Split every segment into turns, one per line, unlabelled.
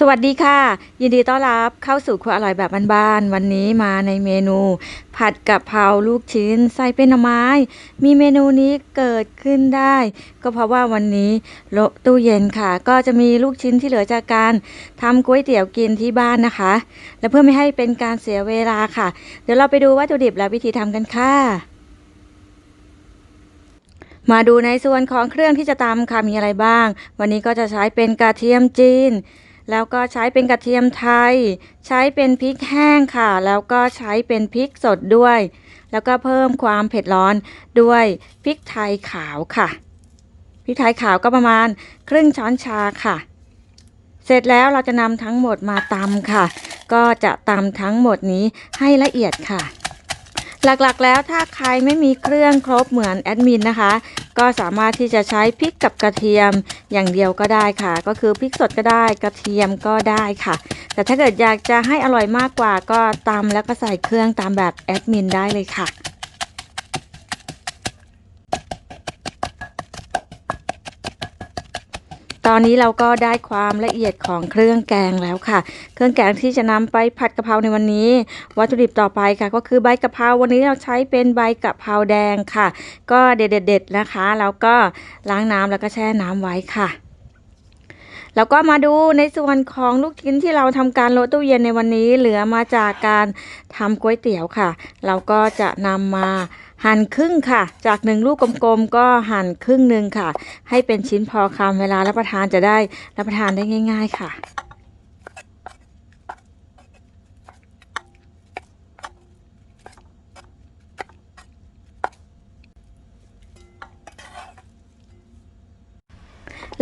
สวัสดีค่ะ ยินดีต้อนรับเข้าสู่ครัวอร่อยแบบบ้านๆวันนี้มาในเมนู ผัดกะเพราลูกชิ้นใส่เป็นหน่อไม้ มีเมนูนี้เกิดขึ้นได้ ก็เพราะว่าวันนี้โลตู้เย็นค่ะ ก็จะมีลูกชิ้นที่เหลือจากการทำก๋วยเตี๋ยวกินที่บ้านนะคะ และเพื่อไม่ให้เป็นการเสียเวลาค่ะ เดี๋ยวเราไปดูวัตถุดิบและวิธีทำกันค่ะมาดูในส่วนของเครื่องที่จะตำค่ะมีอะไรบ้าง วันนี้ก็จะใช้เป็นกระเทียมจีน แล้วก็ใช้เป็นกระเทียมไทย ใช้เป็นพริกแห้งค่ะ แล้วก็ใช้เป็นพริกสดด้วย แล้วก็เพิ่มความเผ็ดร้อนด้วยพริกไทยขาวค่ะ พริกไทยขาวก็ประมาณครึ่งช้อนชาค่ะ เสร็จแล้วเราจะนำทั้งหมดมาตำค่ะ ก็จะตำทั้งหมดนี้ให้ละเอียดค่ะ หลักๆแล้วถ้าใครไม่มีเครื่องครบเหมือนแอดมินนะคะ ก็สามารถที่จะใช้พริกกับกระเทียมอย่างเดียวก็ได้ค่ะ ก็คือพริกสดก็ได้กระเทียมก็ได้ค่ะ แต่ถ้าเกิดอยากจะให้อร่อยมากกว่าก็ตำแล้วก็ใส่เครื่องตามแบบแอดมินได้เลยค่ะ อนนี้เราก็ได้ความละเอียดของเครื่องแกงแล้วค่ะ เครื่องแกงที่จะนำไปผัดกะเพราในวันนี้ วัตถุดิบต่อไปค่ะ ก็คือใบกะเพราวันนี้เราใช้เป็นใบกะเพราแดงค่ะ ก็เด็ดๆนะคะ แล้วก็ล้างน้ำแล้วก็แช่น้ำไว้ค่ะแล้วก็มาดูในส่วนของลูกชิ้นที่เราทำการโรตู้เย็นในวันนี้เหลือมาจากการทำก๋วยเตี๋ยวค่ะ เราก็จะนำมา หั่นครึ่งค่ะ จากหนึ่งลูกกลมๆก็หั่นครึ่งหนึ่งค่ะ ให้เป็นชิ้นพอคำเวลารับประทานจะได้รับประทานได้ง่าย ๆ ค่ะ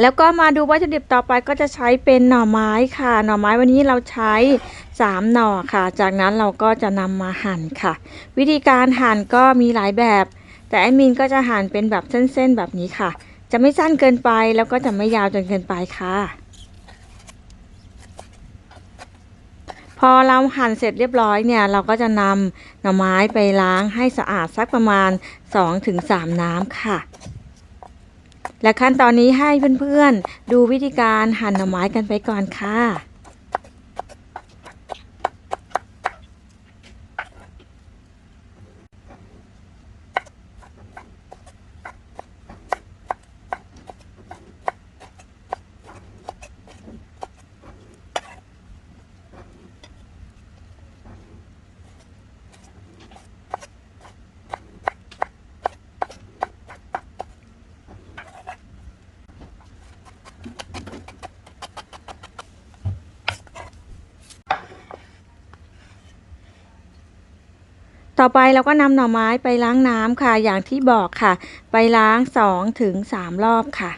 แล้วก็มาดูวัตถุดิบต่อไปก็จะใช้เป็นหน่อไม้ค่ะ หน่อไม้วันนี้เราใช้ 3 หน่อค่ะ จากนั้นเราก็จะนำมาหั่นค่ะ วิธีการหั่นก็มีหลายแบบ แต่แอดมินก็จะหั่นเป็นแบบเส้นๆแบบนี้ค่ะ จะไม่สั้นเกินไปแล้วก็จะไม่ยาวจนเกินไปค่ะ พอเราหั่นเสร็จเรียบร้อยเนี่ย เราก็จะนำหน่อไม้ไปล้างให้สะอาดสักประมาณ 2-3 น้ำค่ะ และขั้นตอนนี้ให้เพื่อนๆ ดูวิธีการหั่นหน่อไม้กันไปก่อนค่ะ ต่อไปเราก็นำหน่อไม้ไปล้างน้ำค่ะ อย่างที่บอกค่ะ ไปล้าง2ถึง3รอบค่ะ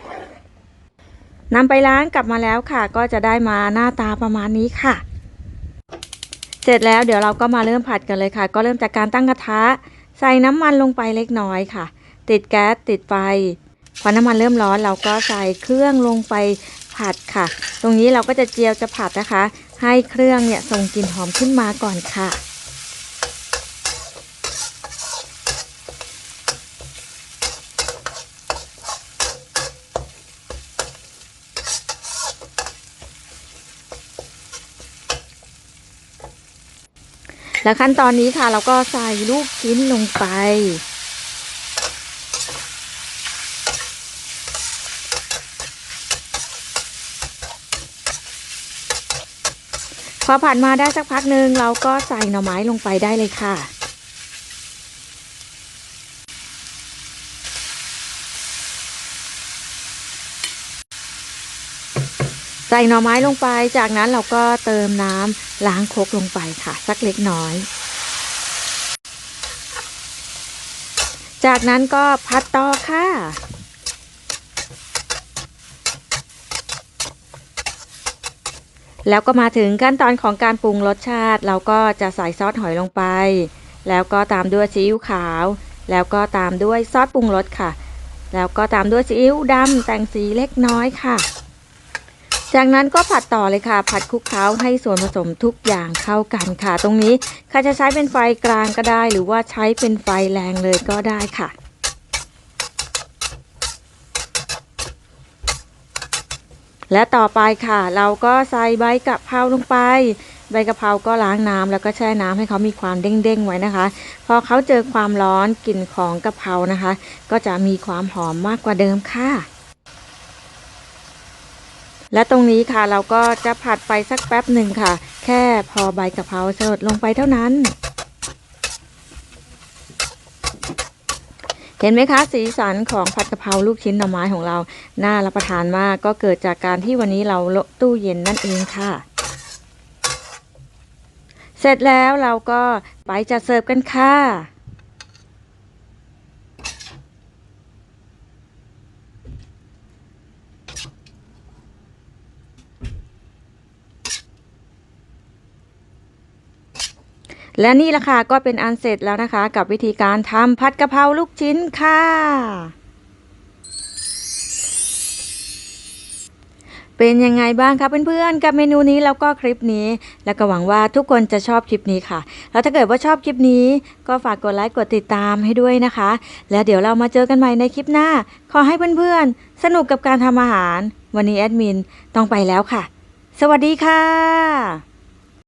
นำไปล้างกลับมาแล้วค่ะ ก็จะได้มาหน้าตาประมาณนี้ค่ะ เสร็จแล้วเดี๋ยวเราก็มาเริ่มผัดกันเลยค่ะ ก็เริ่มจากการตั้งกระทะ ใส่น้ำมันลงไปเล็กน้อยค่ะ ติดแก๊สติดไฟพอน้ำมันเริ่มร้อนเราก็ใส่เครื่องลงไปผัดค่ะ ตรงนี้เราก็จะเจียวจะผัดนะคะ ให้เครื่องเนี่ยส่งกลิ่นหอมขึ้นมาก่อนค่ะ แล้วขั้นตอนนี้ค่ะ เราก็ใส่ลูกชิ้นลงไป พอผัดมาได้สักพักหนึ่งเราก็ใส่หน่อไม้ลงไปได้เลยค่ะใส่หน่อไม้ลงไป จากนั้นเราก็เติมน้ำ ล้างครกลงไปค่ะ สักเล็กน้อย จากนั้นก็พัดต่อค่ะแล้วก็มาถึงขั้นตอนของการปรุงรสชาติ เราก็จะใส่ซอสหอยลงไป แล้วก็ตามด้วยซีอิ๊วขาว แล้วก็ตามด้วยซอสปรุงรสค่ะ แล้วก็ตามด้วยซีอิ๊วดำแต่งสีเล็กน้อยค่ะ จากนั้นก็ผัดต่อเลยค่ะ ผัดคลุกเคล้าให้ส่วนผสมทุกอย่างเข้ากันค่ะ ตรงนี้ใครจะใช้เป็นไฟกลางก็ได้ หรือว่าใช้เป็นไฟแรงเลยก็ได้ค่ะและต่อไปค่ะ เราก็ใส่ใบกะเพราลงไป ใบกะเพราก็ล้างน้ำแล้วก็แช่น้ำให้เขามีความเด้งๆไว้นะคะ พอเขาเจอความร้อนกลิ่นของกะเพรานะคะ ก็จะมีความหอมมากกว่าเดิมค่ะ และตรงนี้ค่ะเราก็จะผัดไปสักแป๊บหนึ่งค่ะ แค่พอใบกะเพราสลดลงไปเท่านั้น เห็นไหมคะ สีสันของผัดกะเพราลูกชิ้นหน่อไม้ของเรา น่ารับประทานมากก็เกิดจากการที่วันนี้เราโละตู้เย็นนั่นเองค่ะ เสร็จแล้วเราก็ไปจัดเสิร์ฟกันค่ะ และนี่ละค่ะก็เป็นอันเสร็จแล้วนะคะ กับวิธีการทำผัดกะเพราลูกชิ้นค่ะ เป็นยังไงบ้างคะเพื่อนๆ กับเมนูนี้แล้วก็คลิปนี้ แล้วก็หวังว่าทุกคนจะชอบคลิปนี้ค่ะ แล้วถ้าเกิดว่าชอบคลิปนี้ ก็ฝากกดไลค์กดติดตามให้ด้วยนะคะ แล้วเดี๋ยวเรามาเจอกันใหม่ในคลิปหน้า ขอให้เพื่อนๆ สนุกกับการทำอาหาร วันนี้แอดมินต้องไปแล้วค่ะ สวัสดีค่ะ